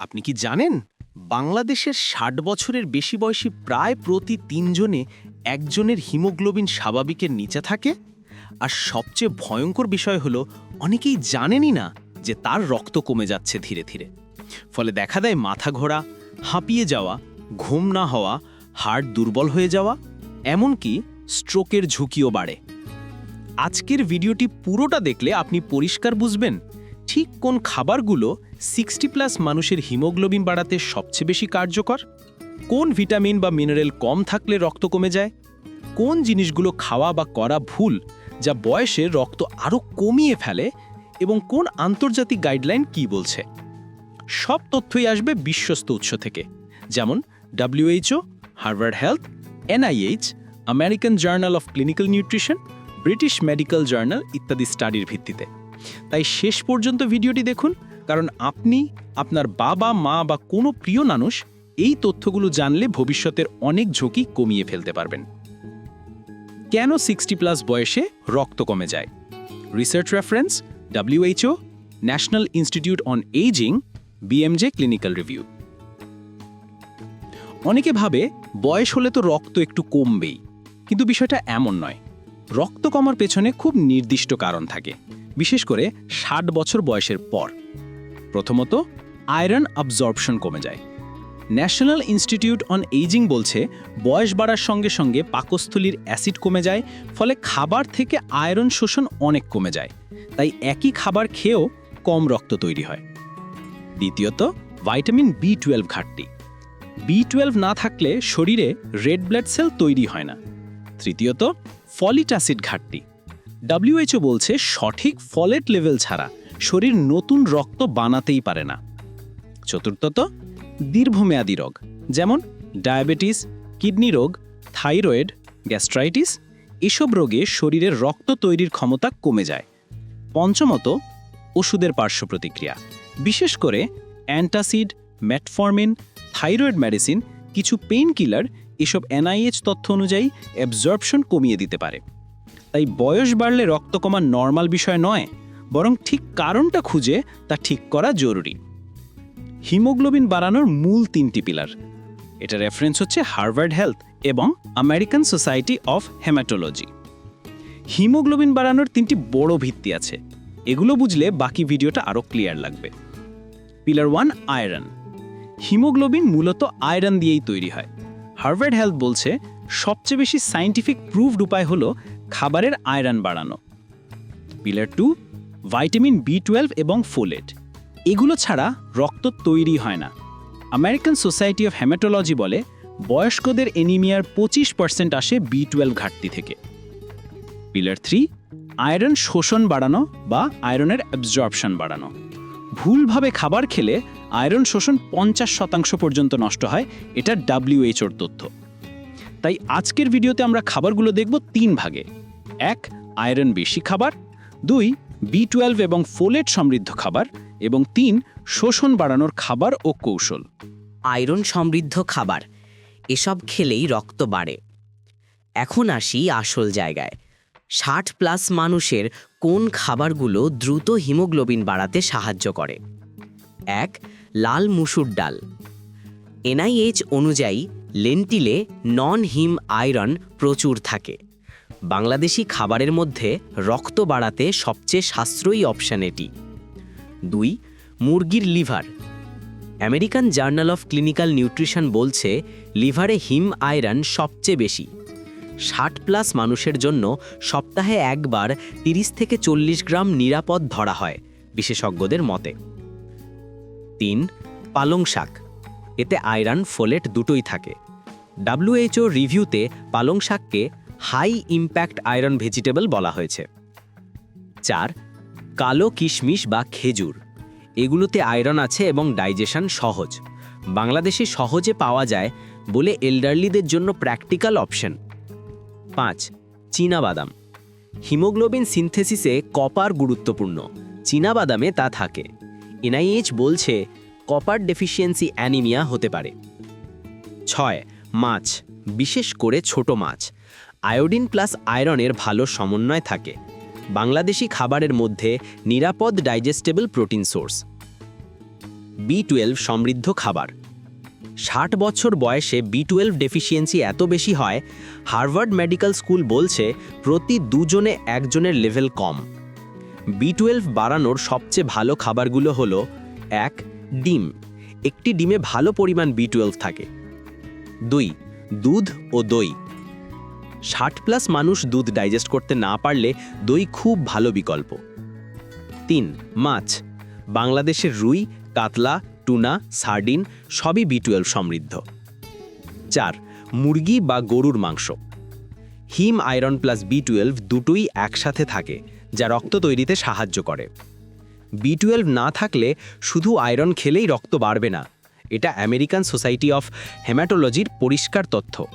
আপনি কি জানেন? বাংলাদেশের ষাট বছরের বেশি বয়সী প্রায় প্রতি তিনজনে একজনের হিমোগ্লোবিন স্বাভাবিকের নিচে থাকে? আর সবচেয়ে ভয়ঙ্কর বিষয় হলো, অনেকেই জানেনই না যে তার রক্ত কমে যাচ্ছে ধীরে ধীরে। ফলে দেখা দেয় মাথা ঘোরা, হাঁপিয়ে যাওয়া, ঘুম না হওয়া হার্ট দুর্বল হয়ে যাওয়া, এমনকি স্ট্রোকের ঝুঁকিও বাড়ে। আজকের ভিডিওটি পুরোটা দেখলে আপনি পরিষ্কার বুঝবেন ঠিক কোন খাবারগুলো সিক্সটি প্লাস মানুষের হিমোগ্লোবিন বাড়াতে সবচেয়ে বেশি কার্যকর? কোন ভিটামিন বা মিনারেল কম থাকলে রক্ত কমে যায়? কোন জিনিসগুলো খাওয়া বা করা ভুল যা বয়সে রক্ত আরও কমিয়ে ফেলে? এবং কোন আন্তর্জাতিক গাইডলাইন কি বলছে? সব তথ্যই আসবে বিশ্বস্ত উৎস থেকে। যেমন WHO, Harvard Health, NIH, American Journal of Clinical Nutrition, British Medical Journal ইত্যাদি স্টাডির ভিত্তিতে। তাই শেষ পর্যন্ত ভিডিওটি দেখুন, কারণ আপনি, আপনার বাবা, মা বা কোনো প্রিয় মানুষ এই তথ্যগুলো জানলে ভবিষ্যতের অনেক ঝুঁকি কমিয়ে ফেলতে পারবেন। কেন সিক্সটি প্লাস বয়সে রক্ত কমে যায়? Research reference WHO National Institute on Aging BMJ clinical review অনেকে ভাবে বয়স হলে তো রক্ত একটু কমবেই, কিন্তু বিষয়টা এমন নয়। রক্ত কমার পেছনে খুব নির্দিষ্ট কারণ থাকে। বিশেষ করে ষাট বছর বয়সের পর। প্রথমত, আয়রন অবজর্পশন কমে যায়। ন্যাশনাল ইনস্টিটিউট অন এইজিং বলছে, বয়স বাড়ার সঙ্গে সঙ্গে পাকস্থলীর অ্যাসিড কমে যায়, ফলে খাবার থেকে আয়রন শোষণ অনেক কমে যায়। তাই একই খাবার খেয়েও কম রক্ত তৈরি হয়। দ্বিতীয়ত, ভাইটামিন বি টুয়েলভ ঘাটতি। বি টুয়েলভ না থাকলে শরীরে রেড ব্লাড সেল তৈরি হয় না। তৃতীয়ত ফলিট অ্যাসিড ঘাটতি। ডাব্লিউএইচও বলছে সঠিক ফলেট লেভেল ছাড়া শরীর নতুন রক্ত বানাতেই পারে না। চতুর্থত, দীর্ঘমেয়াদী রোগ, যেমন ডায়াবেটিস, কিডনি রোগ, থাইরয়েড, গ্যাস্ট্রাইটিস, এসব রোগে শরীরের রক্ত তৈরির ক্ষমতা কমে যায়। পঞ্চমত, ওষুধের পার্শ্ব প্রতিক্রিয়া, বিশেষ করে অ্যান্টাসিড ম্যাটফর্মিন থাইরয়েড মেডিসিন কিছু পেইন কিলার এসব এনআইএইচ তথ্য অনুযায়ী অ্যাবজর্পশন কমিয়ে দিতে পারে। তাই বয়স বাড়লে রক্ত কমা নর্মাল বিষয় নয়, বরং ঠিক কারণটা খুঁজে তা ঠিক করা জরুরি। হিমোগ্লোবিন বাড়ানোর মূল তিনটি পিলার। এটা রেফারেন্স হচ্ছে হার্ভার্ড হেলথ এবং American society of haematology. Haemoglobin বাড়ানোর তিনটি বড় ভিত্তি আছে। এগুলো বুঝলে বাকি ভিডিওটা আরও ক্লিয়ার লাগবে। পিলার ওয়ান আয়রন হিমোগ্লোবিন মূলত আয়রন দিয়েই তৈরি হয়। হার্ভার্ড হেলথ বলছে, সবচেয়ে বেশি সায়েন্টিফিক প্রুভড উপায় হলো খাবারের আয়রন বাড়ানো। Pillar two vitamin B twelve এবং ফোলেট। এগুলো ছাড়া রক্ত তৈরি হয় না। আমেরিকান সোসাইটি অফ হেমাটোলজি বলে, বয়স্কদের এনিমিয়ার পঁচিশ পার্সেন্ট আসে বি টুয়েলভ ঘাটতি থেকে। পিলার থ্রি, আয়রন শোষণ বাড়ানো বা আয়রনের অ্যাবজর্পশন বাড়ানো। ভুলভাবে খাবার খেলে আয়রন শোষণ পঞ্চাশ শতাংশ পর্যন্ত নষ্ট হয়, এটা ডাব্লিউএইচওর তথ্য। তাই আজকের ভিডিওতে আমরা খাবারগুলো দেখব তিন ভাগে। এক, আয়রন বেশি খাবার, দুই বি টুয়েলভ এবং ফোলেট সমৃদ্ধ খাবার, এবং তিন, শোষণ বাড়ানোর খাবার ও কৌশল। আয়রন সমৃদ্ধ খাবার, এসব খেলেই রক্ত বাড়ে। এখন আসি আসল জায়গায়। ষাট প্লাস মানুষের কোন খাবারগুলো দ্রুত হিমোগ্লোবিন বাড়াতে সাহায্য করে? এক, লাল মুসুর ডাল। এনআইএইচ অনুযায়ী লেন্টিলে নন হিম আয়রন প্রচুর থাকে। বাংলাদেশি খাবারের মধ্যে রক্ত বাড়াতে সবচেয়ে সাশ্রয়ী অপশান এটি। দুই, মুরগির liver. American journal of clinical nutrition বলছে, লিভারে হিম আয়রন সবচেয়ে বেশি। ষাট প্লাস মানুষের জন্য সপ্তাহে একবার 30 থেকে চল্লিশ গ্রাম নিরাপদ ধরা হয়, বিশেষজ্ঞদের মতে। তিন, পালং শাক। এতে আয়রন, ফোলেট দুটোই থাকে। ডাব্লিউএইচও রিভিউতে পালং শাককে হাই ইম্প্যাক্ট আয়রন ভেজিটেবল বলা হয়েছে। চার, কালো কিশমিশ বা খেজুর। এগুলোতে আয়রন আছে এবং ডাইজেশন সহজ। বাংলাদেশে সহজে পাওয়া যায় বলে এল্ডারলিদের জন্য প্র্যাকটিক্যাল অপশন। পাঁচ বাদাম হিমোগ্লোবিন সিনথেসিসে কপার গুরুত্বপূর্ণ। বাদামে তা থাকে। এনআইএইচ বলছে কপার ডেফিসিয়েন্সি অ্যানিমিয়া হতে পারে। ছয়, মাছ, বিশেষ করে ছোট মাছ। আয়োডিন প্লাস আয়রনের ভালো সমন্বয় থাকে। বাংলাদেশি খাবারের মধ্যে নিরাপদ digestible protein source. B twelve সমৃদ্ধ খাবার। ষাট বছর বয়সে বি টুয়েলভ ডেফিসিয়েন্সি এত বেশি হয়, হার্ভার্ড মেডিকেল স্কুল বলছে প্রতি দুজনে একজনের লেভেল কম। বি টুয়েলভ বাড়ানোর সবচেয়ে ভালো খাবারগুলো হলো, এক ডিম। একটি ডিমে ভালো পরিমাণ বি টুয়েলভ থাকে। দুই, দুধ ও দই। ষাট প্লাস মানুষ দুধ ডাইজেস্ট করতে না পারলে দই খুব ভালো বিকল্প। তিন, মাছ। বাংলাদেশের রুই, কাতলা, টুনা, সার্ডিন সবই বি টুয়েলভ সমৃদ্ধ। চার, মুরগি বা গরুর মাংস। Haem, iron plus B twelve দুটোই একসাথে থাকে, যা রক্ত তৈরিতে সাহায্য করে। বি টুয়েলভ না থাকলে শুধু আয়রন খেলেই রক্ত বাড়বে না। এটা আমেরিকান সোসাইটি অফ হেমাটোলজির পরিষ্কার তথ্য।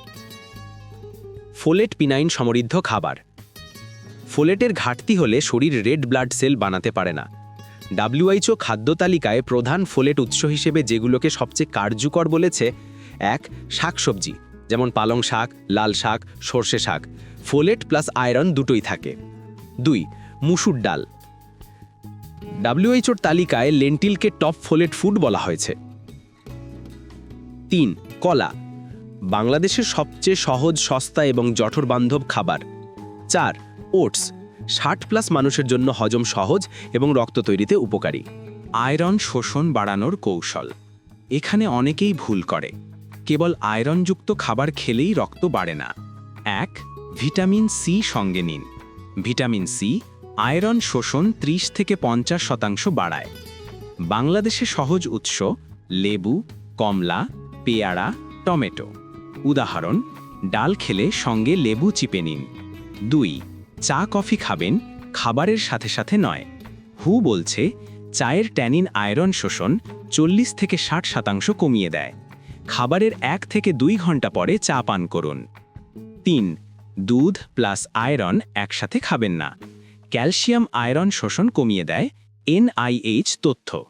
ফোলেট পিনাইন সমৃদ্ধ খাবার। ফোলেটের ঘাটতি হলে শরীর রেড ব্লাড সেল বানাতে পারে না। ডাব্লিউএইচও খাদ্য তালিকায় প্রধান ফোলেট উৎস হিসেবে যেগুলোকে সবচেয়ে কার্যকর বলেছে, এক, শাকসবজি, যেমন পালং শাক, লাল শাক, সর্ষে শাক। ফোলেট প্লাস আয়রন দুটোই থাকে। দুই, মুসুর ডাল। ডাব্লিউএইচওর তালিকায় লেন্টিলকে টপ ফোলেট ফুড বলা হয়েছে। তিন, কলা, বাংলাদেশের সবচেয়ে সহজ, সস্তা এবং জঠরবান্ধব খাবার। চার, ওটস, ষাট প্লাস মানুষের জন্য হজম সহজ এবং রক্ত তৈরিতে উপকারী। আয়রন শোষণ বাড়ানোর কৌশল। এখানে অনেকেই ভুল করে। কেবল আয়রনযুক্ত খাবার খেলেই রক্ত বাড়ে না। এক, ভিটামিন সি সঙ্গে নিন। ভিটামিন সি আয়রন শোষণ 30 থেকে পঞ্চাশ শতাংশ বাড়ায়। বাংলাদেশে সহজ উৎস লেবু, কমলা, পেয়ারা, টমেটো। উদাহরণ, ডাল খেলে সঙ্গে লেবু চিপে নিন। দুই, চা কফি খাবেন, খাবারের সাথে সাথে নয়। হু বলছে, চায়ের ট্যানিন আয়রন শোষণ চল্লিশ থেকে ষাট শতাংশ কমিয়ে দেয়। খাবারের এক থেকে দুই ঘণ্টা পরে চা পান করুন। তিন, দুধ প্লাস আয়রন একসাথে খাবেন না। ক্যালসিয়াম আয়রন শোষণ কমিয়ে দেয় এনআইএইচ তথ্য।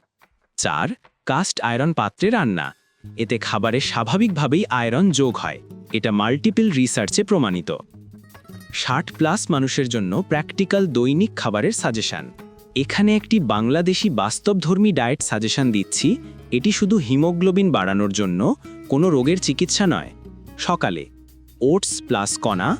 চার, কাস্ট আয়রন পাত্রে রান্না। এতে খাবারে স্বাভাবিকভাবেই আয়রন যোগ হয়। এটা মাল্টিপল রিসার্চে প্রমাণিত। ষাট প্লাস মানুষের জন্য প্র্যাকটিক্যাল দৈনিক খাবারের সাজেশন। এখানে একটি বাংলাদেশি বাস্তবধর্মী ডায়েট সাজেশন দিচ্ছি। এটি শুধু হিমোগ্লোবিন বাড়ানোর জন্য, কোনো রোগের চিকিৎসা নয়। সকালে, ওটস প্লাস কণা,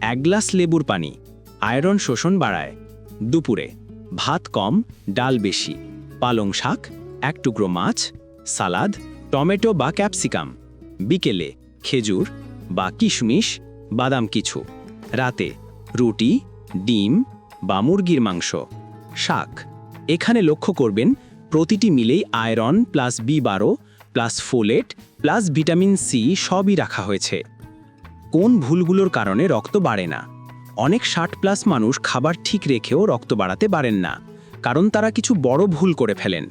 এক গ্লাস লেবুর পানি। আয়রন শোষণ বাড়ায়। দুপুরে। ভাত কম, ডাল বেশি। পালং শাক, এক টুকরো মাছ, সালাদ, টমেটো বা ক্যাপসিকাম। বিকেলে খেজুর বা কিশমিশ, বাদাম কিছু। রাতে রুটি, ডিম বা মুরগির মাংস। শাক। এখানে লক্ষ্য করবেন, প্রতিটি মিলেই আয়রন প্লাস বি বারো plus folate plus vitamin C সবই রাখা হয়েছে। কোন ভুলগুলোর কারণে রক্ত বাড়ে না। অনেক ষাট প্লাস মানুষ খাবার ঠিক রেখেও রক্ত বাড়াতে পারেন না, কারণ তারা কিছু বড় ভুল করে ফেলেন।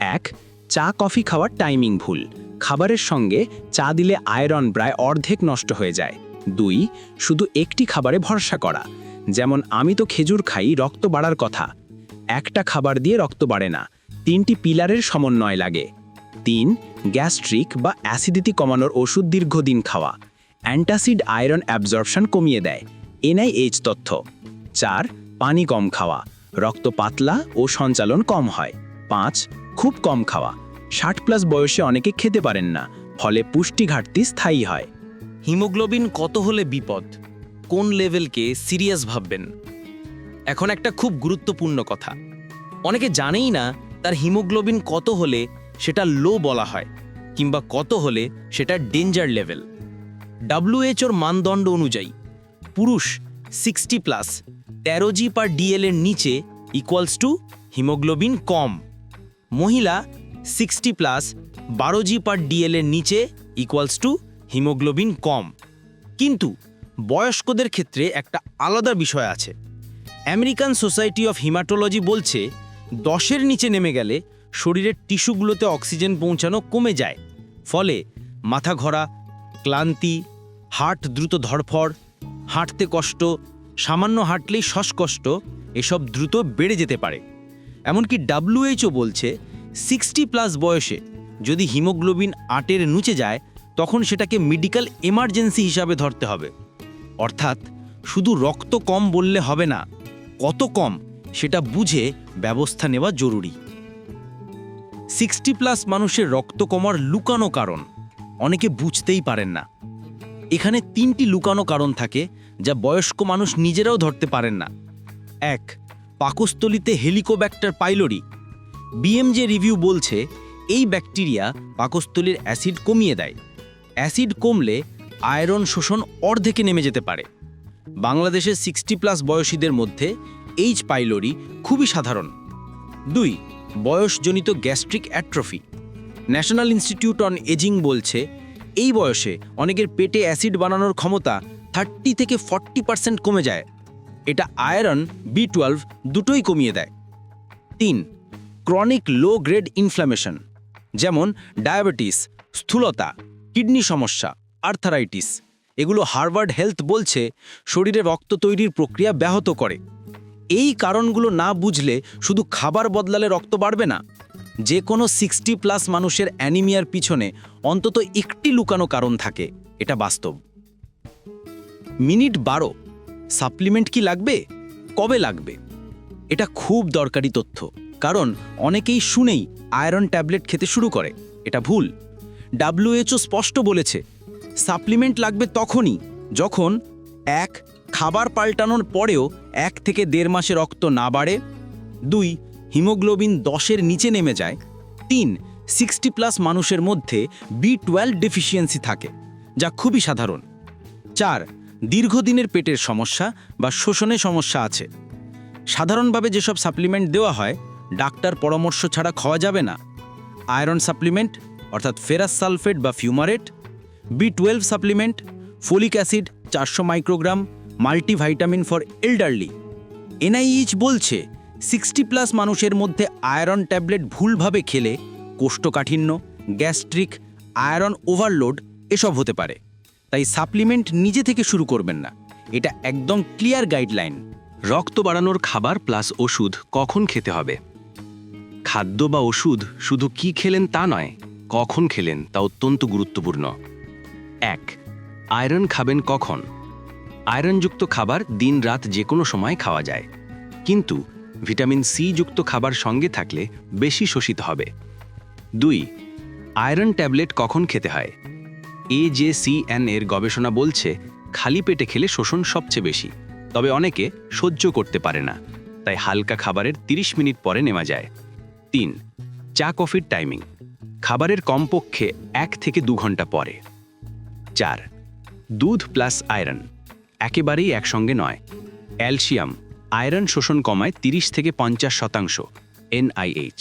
এক, চা কফি খাওয়ার টাইমিং ভুল। খাবারের সঙ্গে চা দিলে আয়রন প্রায় অর্ধেক নষ্ট হয়ে যায়। দুই, শুধু একটি খাবারে ভরসা করা। যেমন, আমি তো খেজুর খাই, রক্ত বাড়ার কথা। একটা খাবার দিয়ে রক্ত বাড়ে না, তিনটি পিলারের সমন্বয় লাগে। তিন, গ্যাস্ট্রিক বা অ্যাসিডিটি কমানোর ওষুধ দীর্ঘদিন খাওয়া। অ্যান্টাসিড আয়রন অ্যাবজর্পশন কমিয়ে দেয়। এনআইএইচ তথ্য। চার, পানি কম খাওয়া। রক্ত পাতলা ও সঞ্চালন কম হয়। পাঁচ, খুব কম খাওয়া। ষাট প্লাস বয়সে অনেকে খেতে পারেন না, ফলে পুষ্টি ঘাটতি স্থায়ী হয়। হিমোগ্লোবিন কত হলে বিপদ? কোন লেভেলকে সিরিয়াস ভাববেন? এখন একটা খুব গুরুত্বপূর্ণ কথা। অনেকে জানেই না তার হিমোগ্লোবিন কত হলে সেটা লো বলা হয়, কিংবা কত হলে সেটা ডেঞ্জার লেভেল। ডাব্লিউএইচওর মানদণ্ড অনুযায়ী। পুরুষ সিক্সটি প্লাস তেরো জি পার ডিএল এর নিচে ইকুয়ালস টু হিমোগ্লোবিন কম। মহিলা সিক্সটি প্লাস বারো জি পার ডিএল এর নিচে ইকুয়ালস টু হিমোগ্লোবিন কম। কিন্তু বয়স্কদের ক্ষেত্রে একটা আলাদা বিষয় আছে। আমেরিকান সোসাইটি অফ হিমাটোলজি বলছে, দশের নিচে নেমে গেলে শরীরের টিস্যুগুলোতে অক্সিজেন পৌঁছানো কমে যায়। ফলে মাথা ঘোরা, ক্লান্তি, হার্ট দ্রুত ধরফর হাঁটতে কষ্ট, সামান্য হাঁটলেই শ্বাসকষ্ট এসব দ্রুত বেড়ে যেতে পারে। এমনকি ডাব্লিউএইচও বলছে, সিক্সটি প্লাস বয়সে যদি হিমোগ্লোবিন আটের নুচে যায়, তখন সেটাকে মেডিকেল এমার্জেন্সি হিসাবে ধরতে হবে। অর্থাৎ শুধু রক্ত কম বললে হবে না, কত কম সেটা বুঝে ব্যবস্থা নেওয়া জরুরি। সিক্সটি প্লাস মানুষের রক্ত কমার লুকানো কারণ অনেকে বুঝতেই পারেন না। এখানে তিনটি লুকানো কারণ থাকে যা বয়স্ক মানুষ নিজেরাও ধরতে পারেন না। এক, পাকস্থলিতে হেলিকোব্যাক্টার পাইলরি বিএমজে রিভিউ বলছে, এই ব্যাকটেরিয়া পাকস্থলীর অ্যাসিড কমিয়ে দেয়। অ্যাসিড কমলে আয়রন শোষণ অর্ধেকে নেমে যেতে পারে। বাংলাদেশের সিক্সটি প্লাস বয়সীদের মধ্যে এইচ পাইলরি খুবই সাধারণ। দুই, বয়সজনিত gastric atrophy. National institute on aging বলছে এই বয়সে অনেকের পেটে অ্যাসিড বানানোর ক্ষমতা থার্টি থেকে ফর্টি পার্সেন্ট কমে যায়। এটা আয়রন, বি টুয়েলভ দুটোই কমিয়ে দেয়। তিন, ক্রনিক লো গ্রেড ইনফ্ল্যামেশন যেমন ডায়াবেটিস, স্থূলতা, কিডনি সমস্যা, আর্থারাইটিস। এগুলো হার্ভার্ড হেলথ বলছে শরীরে রক্ত তৈরির প্রক্রিয়া ব্যাহত করে। এই কারণগুলো না বুঝলে শুধু খাবার বদলালে রক্ত বাড়বে না যে কোনো সিক্সটি প্লাস মানুষের অ্যানিমিয়ার পিছনে অন্তত একটি লুকানো কারণ থাকে, এটা বাস্তব। মিনিট বারো, সাপ্লিমেন্ট কি লাগবে? কবে লাগবে? এটা খুব দরকারি তথ্য, কারণ অনেকেই শুনেই আয়রন ট্যাবলেট খেতে শুরু করে, এটা ভুল। ডাব্লিউএচও স্পষ্ট বলেছে, সাপ্লিমেন্ট লাগবে তখনই, যখন এক, খাবার পাল্টানোর পরেও এক থেকে দেড় মাসে রক্ত না বাড়ে, দুই হিমোগ্লোবিন দশের নিচে নেমে যায়। তিন, সিক্সটি প্লাস মানুষের মধ্যে বি টুয়েলভ ডেফিসিয়েন্সি থাকে, যা খুবই সাধারণ। চার, দীর্ঘদিনের পেটের সমস্যা বা শোষণে সমস্যা আছে। সাধারণভাবে যেসব সাপ্লিমেন্ট দেওয়া হয়, ডাক্তার পরামর্শ ছাড়া খাওয়া যাবে না। আয়রন সাপ্লিমেন্ট, অর্থাৎ ফেরাস সালফেট বা fumarate. B twelve supplement, folic acid চারশো microgram, multivitamin for elderly. NIH বলছে সিক্সটি প্লাস মানুষের মধ্যে আয়রন ট্যাবলেট ভুলভাবে খেলে কোষ্ঠকাঠিন্য, গ্যাস্ট্রিক, আয়রন ওভারলোড এসব হতে পারে। তাই সাপ্লিমেন্ট নিজে থেকে শুরু করবেন না। এটা একদম ক্লিয়ার গাইডলাইন। রক্ত বাড়ানোর খাবার প্লাস ওষুধ কখন খেতে হবে? খাদ্য বা ওষুধ শুধু কি খেলেন তা নয়, কখন খেলেন তা অত্যন্ত গুরুত্বপূর্ণ। এক, আয়রন খাবেন কখন? আয়রনযুক্ত খাবার দিন রাত যে কোনো সময় খাওয়া যায়। কিন্তু ভিটামিন সি যুক্ত খাবার সঙ্গে থাকলে বেশি শোষিত হবে। দুই, আয়রন ট্যাবলেট কখন খেতে হয়? এ, জে, সি, এন এর গবেষণা বলছে খালি পেটে খেলে শোষণ সবচেয়ে বেশি, তবে অনেকে সহ্য করতে পারে না, তাই হালকা খাবারের ৩০ মিনিট পরে নেওয়া যায়। তিন, চা কফির টাইমিং, খাবারের কমপক্ষে এক থেকে দু ঘণ্টা পরে। চার, দুধ প্লাস আয়রন, একেবারেই একসঙ্গে নয় ক্যালসিয়াম আয়রন শোষণ কমায় ৩০ থেকে পঞ্চাশ শতাংশ, এনআইএইচ।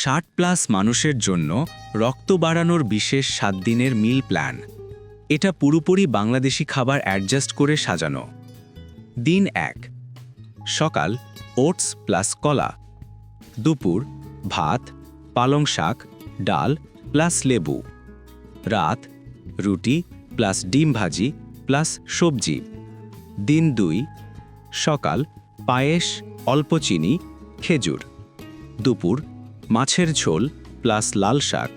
ষাট প্লাস মানুষের জন্য রক্ত বাড়ানোর বিশেষ সাত দিনের মিল প্ল্যান। এটা পুরোপুরি বাংলাদেশি খাবার অ্যাডজাস্ট করে সাজানো। দিন এক, সকাল ওটস প্লাস কলা, দুপুর ভাত, পালং শাক, ডাল প্লাস লেবু, রাত রুটি প্লাস ডিম ভাজি প্লাস সবজি, দিন দুই সকাল পায়েস, অল্প চিনি, খেজুর। দুপুর মাছের ঝোল প্লাস লাল শাক।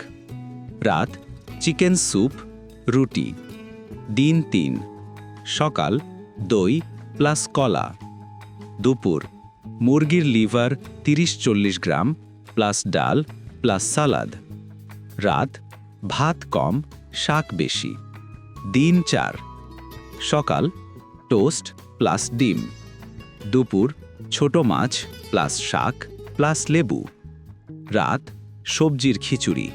রাত চিকেন স্যুপ, রুটি। দিন তিন। সকাল দই প্লাস কলা। দুপুর মুরগির লিভার তিরিশ চল্লিশ গ্রাম প্লাস ডাল প্লাস সালাদ। রাত ভাত কম, শাক বেশি। দিন চার। সকাল টোস্ট প্লাস ডিম। দুপুর, ছোট মাছ, প্লাস শাক, প্লাস লেবু। রাত, সবজির খিচুড়ি।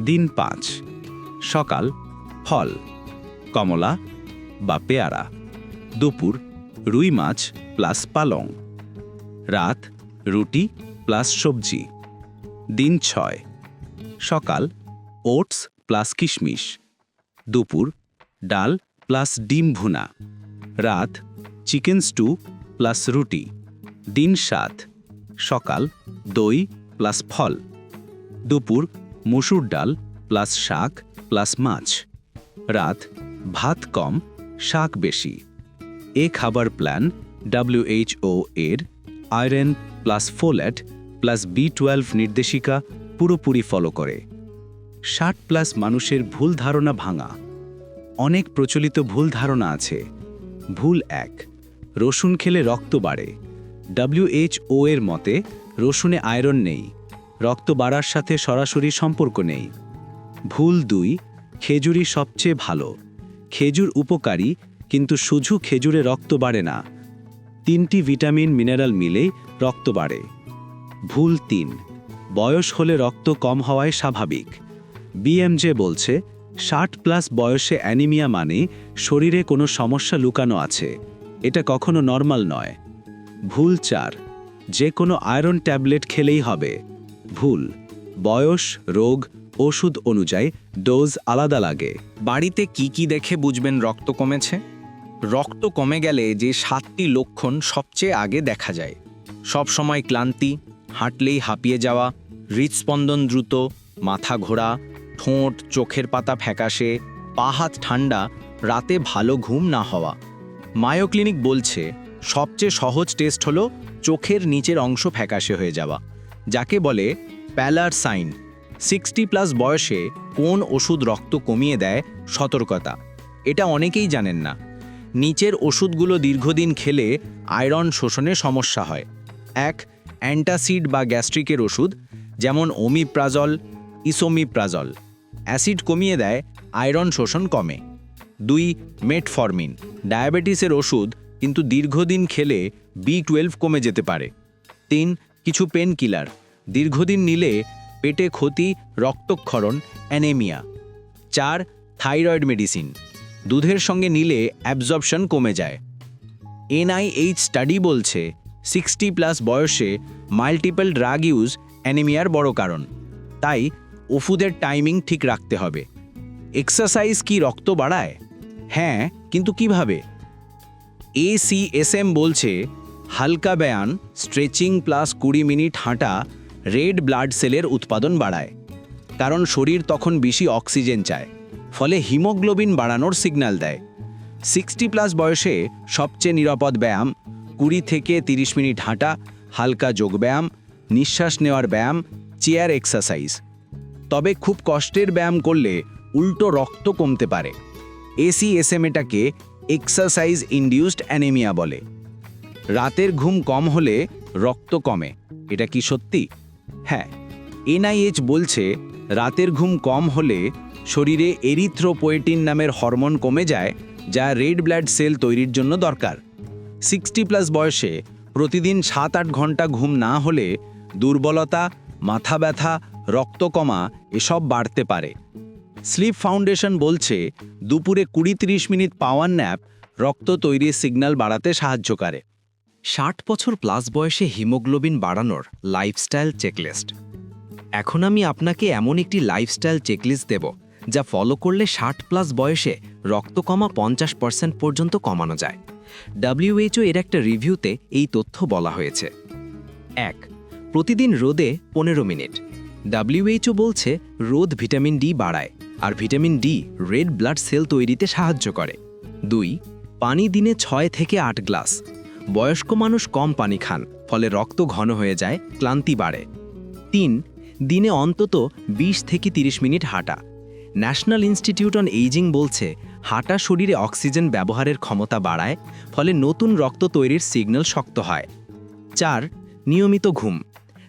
দিন পাঁচ। সকাল, ফল, কমলা বা পেয়ারা। দুপুর, রুই মাছ প্লাস পালং। রাত, রুটি প্লাস সবজি। দিন ছয়। সকাল, ওটস প্লাস কিশমিশ। দুপুর, ডাল প্লাস ডিম ভুনা। রাত, চিকেন স্টু প্লাস রুটি, দিন সাত সকাল দই প্লাস ফল, দুপুর মসুর ডাল প্লাস শাক প্লাস মাছ, রাত ভাত কম, শাক বেশি। এ খাবার প্ল্যান ডাব্লিউএইচও এর iron plus folate plus B twelve নির্দেশিকা পুরোপুরি ফলো করে। ষাট প্লাস মানুষের ভুল ধারণা ভাঙা। অনেক প্রচলিত ভুল ধারণা আছে। ভুল এক। রসুন খেলে রক্ত বাড়ে। ডাব্লিউএইচও এর মতে, রসুনে আয়রন নেই, রক্ত বাড়ার সাথে সরাসরি সম্পর্ক নেই। ভুল দুই খেজুরি সবচেয়ে ভালো। খেজুর উপকারী, কিন্তু শুধু খেজুরে রক্ত বাড়ে না। তিনটি ভিটামিন মিনারেল মিলেই রক্ত বাড়ে। ভুল তিন, বয়স হলে রক্ত কম হওয়ায় স্বাভাবিক। বিএমজে বলছে, ষাট প্লাস বয়সে অ্যানিমিয়া মানে শরীরে কোনো সমস্যা লুকানো আছে। এটা কখনো নর্মাল নয়। ভুল চার যে কোনো আয়রন ট্যাবলেট খেলেই হবে। ভুল, বয়স, রোগ, ওষুধ অনুযায়ী ডোজ আলাদা লাগে। বাড়িতে কি কি দেখে বুঝবেন রক্ত কমেছে? রক্ত কমে গেলে যে সাতটি লক্ষণ সবচেয়ে আগে দেখা যায়। সব সময় ক্লান্তি, হাঁটলেই হাঁপিয়ে যাওয়া হৃদস্পন্দন দ্রুত, মাথা ঘোরা, ঠোঁট, চোখের পাতা ফ্যাকাশে, পা হাত ঠান্ডা, রাতে ভালো ঘুম না হওয়া। মায়ো ক্লিনিক বলছে, সবচেয়ে সহজ টেস্ট হলো চোখের নিচের অংশ ফ্যাকাশে হয়ে যাওয়া, যাকে বলে প্যালার সাইন সিক্সটি প্লাস বয়সে কোন ওষুধ রক্ত কমিয়ে দেয় সতর্কতা, এটা অনেকেই জানেন না। নিচের ওষুধগুলো দীর্ঘদিন খেলে আয়রন শোষণে সমস্যা হয়। এক, অ্যান্টাসিড বা গ্যাস্ট্রিকের ওষুধ, যেমন ওমিপ্রাজল, ইসোমিপ্রাজল। অ্যাসিড কমিয়ে দেয়, আয়রন শোষণ কমে। দুই মেটফরমিন ডায়াবেটিসের ওষুধ কিন্তু দীর্ঘদিন খেলে বি টুয়েলভ কমে যেতে পারে। তিন, কিছু পেন কিলার দীর্ঘদিন নিলে পেটে ক্ষতি, রক্তক্ষরণ অ্যানেমিয়া চার থাইরয়েড মেডিসিন দুধের সঙ্গে নিলে অ্যাবজর্পশন কমে যায়। এনআইএইচ স্টাডি বলছে সিক্সটি প্লাস বয়সে মাল্টিপল ড্রাগ ইউজ অ্যানিমিয়ার বড় কারণ। তাই ওষুধের টাইমিং ঠিক রাখতে হবে। এক্সারসাইজ কি রক্ত বাড়ায়? হ্যাঁ কিন্তু কীভাবে? এসিএসএম বলছে, হালকা ব্যায়াম, স্ট্রেচিং প্লাস কুড়ি মিনিট হাঁটা, রেড ব্লাড সেলের উৎপাদন বাড়ায়। কারণ শরীর তখন বেশি অক্সিজেন চায়, ফলে হিমোগ্লোবিন বাড়ানোর সিগন্যাল দেয়। সিক্সটি প্লাস বয়সে সবচেয়ে নিরাপদ ব্যায়াম, কুড়ি থেকে তিরিশ মিনিট হাঁটা, হালকা যোগব্যায়াম নিঃশ্বাস নেওয়ার ব্যায়াম, চেয়ার এক্সারসাইজ। তবে খুব কষ্টের ব্যায়াম করলে উল্টো রক্ত কমতে পারে। এসিএসএম এটাকে এক্সারসাইজ ইনডিউসড অ্যানেমিয়া বলে। রাতের ঘুম কম হলে রক্ত কমে, এটা কি সত্যি? হ্যাঁ এনআইএইচ বলছে রাতের ঘুম কম হলে শরীরে এরিথ্রোপোয়েটিন নামের হরমোন কমে যায়, যা রেড ব্লাড সেল তৈরির জন্য দরকার। সিক্সটি প্লাস বয়সে প্রতিদিন সাত আট ঘণ্টা ঘুম না হলে দুর্বলতা, মাথা ব্যথা, রক্ত কমা, এসব বাড়তে পারে। স্লিপ ফাউন্ডেশন বলছে, দুপুরে কুড়ি তিরিশ মিনিট পাওয়ার ন্যাপ রক্ত তৈরির সিগন্যাল বাড়াতে সাহায্য করে। ষাট বছর প্লাস বয়সে হিমোগ্লোবিন বাড়ানোর লাইফস্টাইল চেকলিস্ট। এখন আমি আপনাকে এমন একটি লাইফস্টাইল চেকলিস্ট দেব, যা ফলো করলে ষাট প্লাস বয়সে রক্ত কমা পঞ্চাশ পার্সেন্ট পর্যন্ত কমানো যায়। ডাব্লিউএইচও এর একটা রিভিউতে এই তথ্য বলা হয়েছে। এক, প্রতিদিন রোদে পনেরো মিনিট। ডাব্লিউএইচও বলছে, রোদ ভিটামিন ডি বাড়ায়। আর vitamin D red blood cell তৈরিতে সাহায্য করে। দুই, পানি দিনে ছয় থেকে আট গ্লাস। বয়স্ক মানুষ কম পানি খান, ফলে রক্ত ঘন হয়ে যায়, ক্লান্তি বাড়ে। তিন, দিনে অন্তত ২০ থেকে ৩০ মিনিট হাঁটা। ন্যাশনাল ইনস্টিটিউট অন এইজিং বলছে, হাঁটা শরীরে অক্সিজেন ব্যবহারের ক্ষমতা বাড়ায়, ফলে নতুন রক্ত তৈরির সিগন্যাল শক্ত হয়। চার, নিয়মিত ঘুম।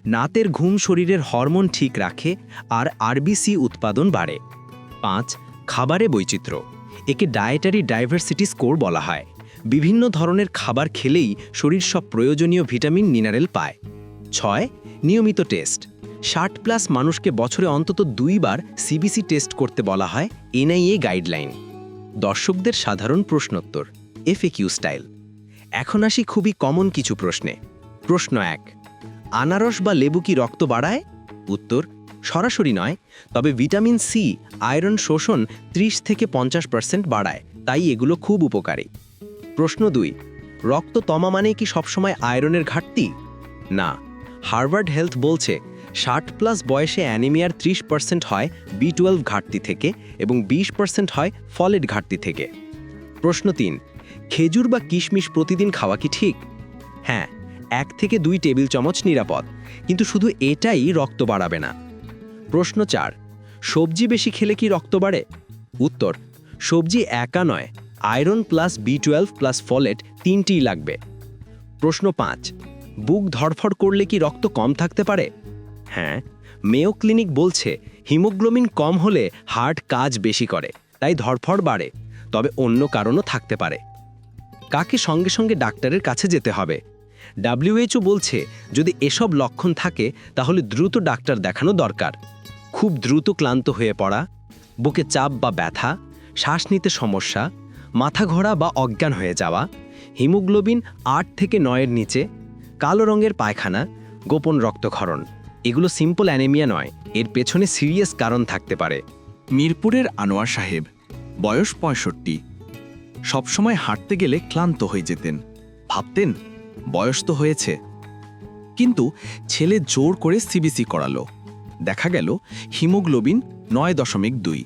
নাতের ঘুম শরীরের হরমোন ঠিক রাখে আর আরবিসি উৎপাদন বাড়ে। পাঁচ খাবারে বৈচিত্র্য। একে ডায়েটারি ডাইভার্সিটি স্কোর বলা হয়। বিভিন্ন ধরনের খাবার খেলেই শরীর সব প্রয়োজনীয় ভিটামিন মিনারেল পায়। ছয়, নিয়মিত টেস্ট ষাট প্লাস মানুষকে বছরে অন্তত দুইবার সিবিসি টেস্ট করতে বলা হয় এনআইএ গাইডলাইন দর্শকদের সাধারণ প্রশ্নোত্তর এফএকিউ স্টাইল এখন আসি খুবই কমন কিছু প্রশ্নে। প্রশ্ন এক, আনারস বা লেবু কি রক্ত বাড়ায়? উত্তর সরাসরি নয়, তবে ভিটামিন সি, আয়রন শোষণ ত্রিশ থেকে পঞ্চাশ পার্সেন্ট বাড়ায়, তাই এগুলো খুব উপকারী। প্রশ্ন দুই, রক্ত তমা মানে কি সবসময় আয়রনের ঘাটতি? না, হার্ভার্ড হেলথ বলছে, ষাট প্লাস বয়সে অ্যানিমিয়ার ত্রিশ পার্সেন্ট হয় বি টুয়েলভ ঘাটতি থেকে এবং বিশ পার্সেন্ট হয় ফলেট ঘাটতি থেকে। প্রশ্ন তিন, খেজুর বা কিশমিশ প্রতিদিন খাওয়া কি ঠিক? হ্যাঁ এক থেকে দুই টেবিল চামচ নিরাপদ, কিন্তু শুধু এটাই রক্ত বাড়াবে না। প্রশ্ন চার, সবজি বেশি খেলে কি রক্ত বাড়ে? উত্তর, সবজি একা নয়, iron plus B twelve plus folate তিনটিই লাগবে। প্রশ্ন পাঁচ, বুক ধড়ফড় করলে কি রক্ত কম থাকতে পারে? হ্যাঁ মেও ক্লিনিক বলছে, হিমোগ্লোবিন কম হলে হার্ট কাজ বেশি করে, তাই ধরফড় বাড়ে, তবে অন্য কারণও থাকতে পারে। কাকে সঙ্গে সঙ্গে ডাক্তারের কাছে যেতে হবে? ডাব্লিউএইচও বলছে, যদি এসব লক্ষণ থাকে, তাহলে দ্রুত ডাক্তার দেখানো দরকার। খুব দ্রুত ক্লান্ত হয়ে পড়া, বুকে চাপ বা ব্যথা, শ্বাস নিতে সমস্যা, মাথা ঘোরা বা অজ্ঞান হয়ে যাওয়া, হিমোগ্লোবিন আট থেকে নয়ের নিচে, কালো রঙের পায়খানা, গোপন রক্তক্ষরণ। এগুলো সিম্পল অ্যানেমিয়া নয়, এর পেছনে সিরিয়াস কারণ থাকতে পারে। মিরপুরের আনোয়ার সাহেব, বয়স পঁয়ষট্টি। সবসময় হাঁটতে গেলে ক্লান্ত হয়ে যেতেন। ভাবতেন, বয়স তো হয়েছে। কিন্তু ছেলে জোর করে সিবিসি করালো। দেখা গেল হিমোগ্লোবিন নয় দশমিক দুই।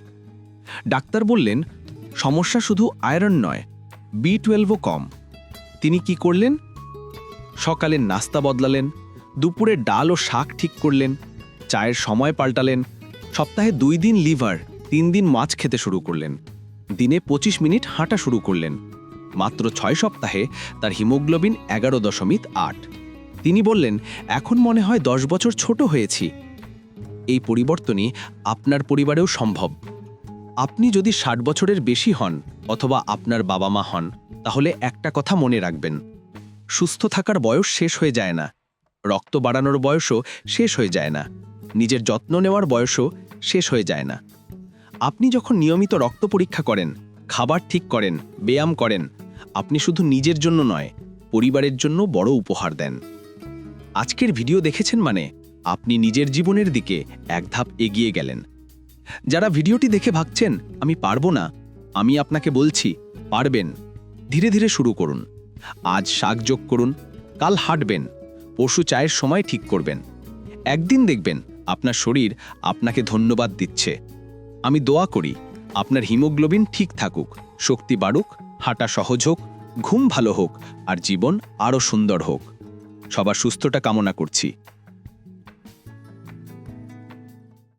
ডাক্তার বললেন, সমস্যা শুধু আয়রন নয়, বি টুয়েলভও কম। তিনি কি করলেন? সকালে নাস্তা বদলালেন, দুপুরে ডাল ও শাক ঠিক করলেন, চায়ের সময় পাল্টালেন, সপ্তাহে দুই দিন লিভার, তিন দিন মাছ খেতে শুরু করলেন, দিনে ২৫ মিনিট হাঁটা শুরু করলেন, মাত্র ছয় সপ্তাহে তার হিমোগ্লোবিন এগারো দশমিক আট। তিনি বললেন, এখন মনে হয় দশ বছর ছোট হয়েছি এই পরিবর্তনই আপনার পরিবারেও সম্ভব। আপনি যদি ষাট বছরের বেশি হন অথবা আপনার বাবা মা হন, তাহলে একটা কথা মনে রাখবেন। সুস্থ থাকার বয়স শেষ হয়ে যায় না। রক্ত বাড়ানোর বয়সও শেষ হয়ে যায় না। নিজের যত্ন নেওয়ার বয়সও শেষ হয়ে যায় না। আপনি যখন নিয়মিত রক্ত পরীক্ষা করেন, খাবার ঠিক করেন, ব্যায়াম করেন, আপনি শুধু নিজের জন্য নয়, পরিবারের জন্য বড় উপহার দেন। আজকের ভিডিও দেখেছেন মানে? আপনি নিজের জীবনের দিকে এক ধাপ এগিয়ে গেলেন। যারা ভিডিওটি দেখে ভাবছেন, আমি পারব না, আমি আপনাকে বলছি, পারবেন। ধীরে ধীরে শুরু করুন। আজ শাক যোগ করুন, কাল হাঁটবেন পশু চায়ের সময় ঠিক করবেন। একদিন দেখবেন আপনার শরীর আপনাকে ধন্যবাদ দিচ্ছে। আমি দোয়া করি, আপনার হিমোগ্লোবিন ঠিক থাকুক, শক্তি বাড়ুক, হাঁটা সহজ হোক, ঘুম ভালো হোক, আর জীবন আরও সুন্দর হোক। সবার সুস্থটা কামনা করছি।